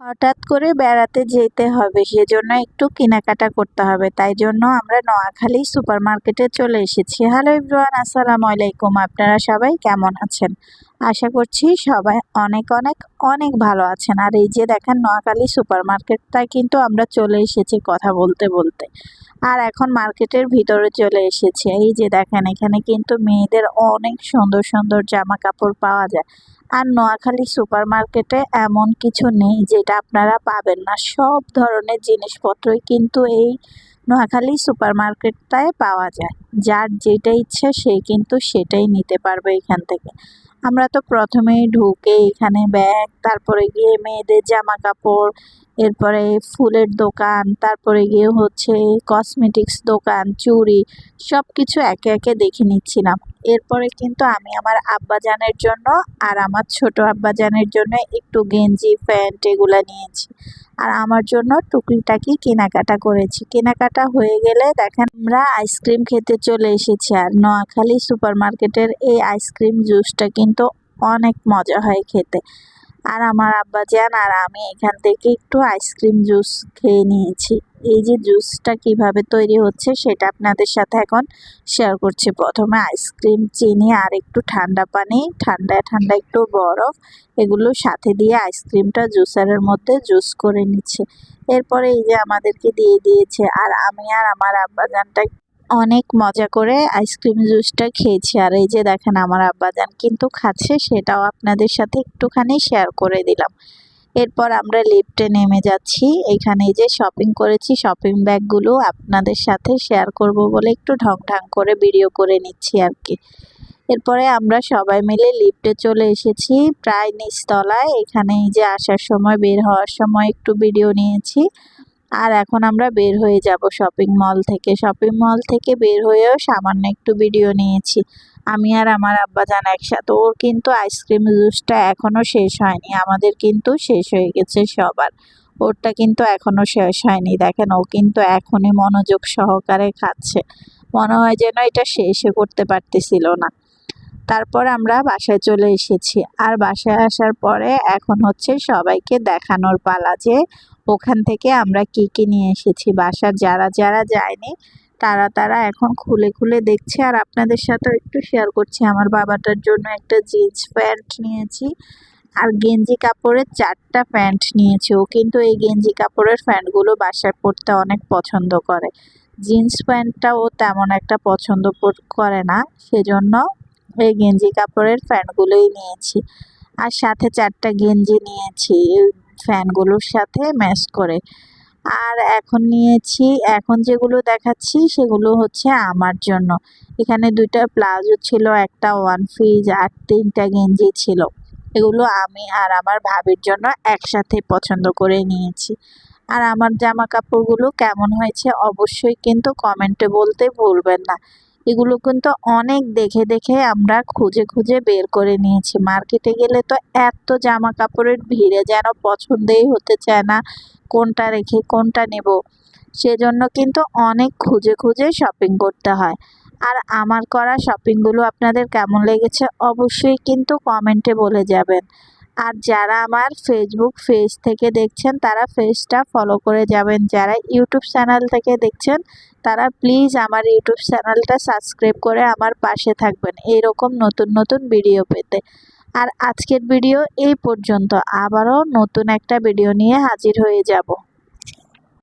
হঠাৎ করে বেড়াতে যেতে হবে, সেজন্য একটু কেনাকাটা করতে হবে। তাই জন্য আমরা নোয়াখালী সুপার মার্কেটে চলে এসেছি। হ্যালো ইব্রান আসসালামু আলাইকুম। আপনারা সবাই কেমন আছেন? আশা করছি সবাই অনেক অনেক অনেক ভালো আছেন। আর এই যে দেখেন, নোয়াখালী সুপার মার্কেটটায় কিন্তু আমরা চলে এসেছি কথা বলতে বলতে। আর এখন মার্কেটের ভিতরে চলে এসেছে। এই যে দেখেন, এখানে কিন্তু মেয়েদের অনেক সুন্দর সুন্দর জামা কাপড় পাওয়া যায়। আর নোয়াখালী সুপার মার্কেটে এমন কিছু নেই যেটা আপনারা পাবেন না। সব ধরনের জিনিসপত্রই কিন্তু এই নোয়াখালী সুপার মার্কেটটায় পাওয়া যায়। যার যেটা ইচ্ছে সে কিন্তু সেটাই নিতে পারবে এখান থেকে। আমরা তো প্রথমেই ঢুকে এখানে ব্যাগ, তারপরে গিয়ে মেয়েদের জামা কাপড় এরপরে ফুলের দোকান, তারপরে গিয়ে হচ্ছে কসমেটিক্স দোকান, চুড়ি সব কিছু একে একে দেখে নিচ্ছিলাম। এরপরে কিন্তু আমি আমার আব্বাজানের জন্য আর আমার ছোট আব্বাজানের জন্য একটু গেঞ্জি, প্যান্ট এগুলা নিয়েছি। আর আমার জন্য টুকরিটাকি কেনাকাটা করেছি। কেনাকাটা হয়ে গেলে দেখেন আমরা আইসক্রিম খেতে চলে এসেছি আর নোয়াখালী সুপার মার্কেটের এই আইসক্রিম জুসটা কিন্তু অনেক মজা হয় খেতে। আর আমার আব্বা আব্বাজান আর আমি এখান থেকে একটু আইসক্রিম জুস খেয়ে নিয়েছি। এই যে জুসটা কীভাবে তৈরি হচ্ছে সেটা আপনাদের সাথে এখন শেয়ার করছি। প্রথমে আইসক্রিম, চিনি আর একটু ঠান্ডা পানি। ঠান্ডা ঠান্ডা একটু বরফ। এগুলো সাথে দিয়ে আইসক্রিমটা জুসারের মধ্যে জুস করে নিচ্ছে। এরপরে এই যে আমাদেরকে দিয়ে দিয়েছে, আর আমি আর আমার আব্বাজানটা অনেক মজা করে আইসক্রিম জুসটা খেয়েছি। আর এই যে দেখেন আমার আব্বাজান কিন্তু খাচ্ছে, সেটাও আপনাদের সাথে একটুখানি শেয়ার করে দিলাম। এরপর আমরা লিফটে নেমে যাচ্ছি। এখানে যে শপিং করেছি শপিং ব্যাগগুলো আপনাদের সাথে শেয়ার করব বলে একটু ঢং ঢং করে ভিডিও করে নিচ্ছি আর কি। এরপরে আমরা সবাই মিলে লিফটে চলে এসেছি, প্রায় নিচতলায়। এখানে যে আসার সময়, বের হওয়ার সময় একটু ভিডিও নিয়েছি। আর এখন আমরা বের হয়ে যাব শপিং মল থেকে। শপিং মল থেকে বের হয়েও সামান্য একটু ভিডিও নিয়েছি। আমি আর আমার আব্বাজান একসাথে। ওর কিন্তু আইসক্রিম জুসটা এখনও শেষ হয়নি। আমাদের কিন্তু শেষ হয়ে গেছে সবার। ওরটা কিন্তু এখনও শেষ হয়নি। দেখেন, ও কিন্তু এখনই মনোযোগ সহকারে খাচ্ছে। মনে হয় যেন এটা শেষে করতে পারতেছিল না। তারপর আমরা বাসায় চলে এসেছি। আর বাসায় আসার পরে এখন হচ্ছে সবাইকে দেখানোর পালা যে ওখান থেকে আমরা কি কি নিয়ে এসেছি, বাসার যারা যারা যায়নি, তারা তারা এখন খুলে খুলে দেখছে। আর আপনাদের সাথেও একটু শেয়ার করছি, আমার বাবাটার জন্য একটা জিন্স প্যান্ট নিয়েছি আর গেঞ্জি কাপড়ের চারটা প্যান্ট নিয়েছি। ও কিন্তু এই গেঞ্জি কাপড়ের প্যান্টগুলো বাসায় পরতে অনেক পছন্দ করে। জিন্স প্যান্টটা ও তেমন একটা পছন্দ করে না, সেজন্য এই গেঞ্জি কাপড়ের প্যান্টগুলোই নিয়েছি। আর সাথে চারটা গেঞ্জি নিয়েছি। ফ্যানগুলোর সাথে ম্যাচ করে। আর এখন নিয়েছি, এখন যেগুলো দেখাচ্ছি সেগুলো হচ্ছে আমার জন্য। এখানে দুইটা প্লাজো ছিল, একটা ওয়ান ফিজ আর তিনটা গেঞ্জি ছিল। এগুলো আমি আর আমার ভাবির জন্য একসাথে পছন্দ করে নিয়েছি। আর আমার জামা কাপড়গুলো কেমন হয়েছে অবশ্যই কিন্তু কমেন্টে বলতে ভুলবেন না। এগুলো কিন্তু অনেক দেখে দেখে আমরা খুঁজে খুঁজে বের করে নিয়েছি। মার্কেটে গেলে তো এত জামা কাপড়ের ভিড়ে যেন পছন্দেই হতে চায় না কোনটা রেখে কোনটা নেব। সেজন্য কিন্তু অনেক খুঁজে খুঁজে শপিং করতে হয়। আর আমার করা শপিংগুলো আপনাদের কেমন লেগেছে অবশ্যই কিন্তু কমেন্টে বলে যাবেন। আর যারা আমার ফেসবুক পেজ থেকে দেখছেন, তারা পেজটা ফলো করে যাবেন। যারা ইউটিউব চ্যানেল থেকে দেখছেন, তারা প্লিজ আমার ইউটিউব চ্যানেলটা সাবস্ক্রাইব করে আমার পাশে থাকবেন এরকম নতুন নতুন ভিডিও পেতে। আর আজকের ভিডিও এই পর্যন্ত। আবারও নতুন একটা ভিডিও নিয়ে হাজির হয়ে যাব।